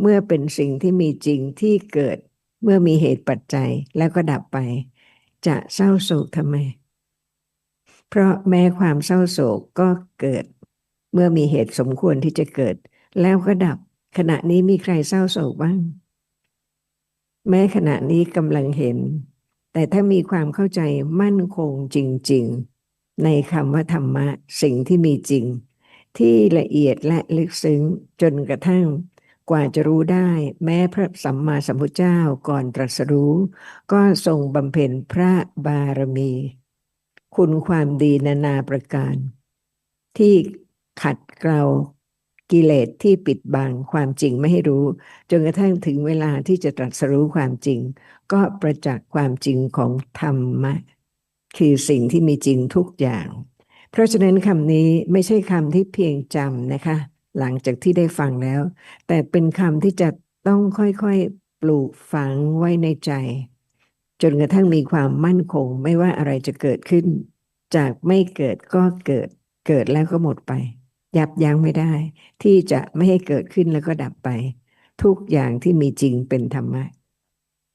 เมื่อเป็นสิ่งที่มีจริงที่เกิดเมื่อมีเหตุปัจจัยแล้วก็ดับไป จะเศร้าโศกทำไม เพราะแม้ความเศร้าโศกก็เกิด เมื่อมีเหตุสมควรที่จะเกิด แล้วก็ดับ ขณะนี้มีใครเศร้าโศกบ้าง แม้ขณะนี้กำลังเห็น แต่ถ้ามีความเข้าใจมั่นคงจริง ๆ ในคำว่าธรรมะสิ่งที่มีจริง ที่ละเอียดและลึกซึ้งจนกระทั่ง กว่าจะรู้ได้ แม้พระสัมมาสัมพุทธเจ้าก่อนตรัสรู้ ก็ทรงบำเพ็ญพระบารมี คุณความดีนานาประการ ที่ขัดเกลากิเลสที่ปิดบังความจริงไม่ให้รู้ จนกระทั่งถึงเวลาที่จะตรัสรู้ความจริง ก็ประจักษ์ความจริงของธรรมะ คือสิ่งที่มีจริงทุกอย่าง เพราะฉะนั้นคำนี้ไม่ใช่คำที่เพียงจำนะคะ หลังจากที่ได้ฟังแล้ว แต่เป็นคำที่จะต้องค่อยๆ ปลูกฝังไว้ในใจ จนกระทั่งมีความมั่นคงไม่ว่าอะไรจะเกิดขึ้น จากไม่เกิดก็เกิด เกิดแล้วก็หมดไป ยับยั้งไม่ได้ ที่จะไม่ให้เกิดขึ้นแล้วก็ดับไป ทุกอย่างที่มีจริงเป็นธรรมะ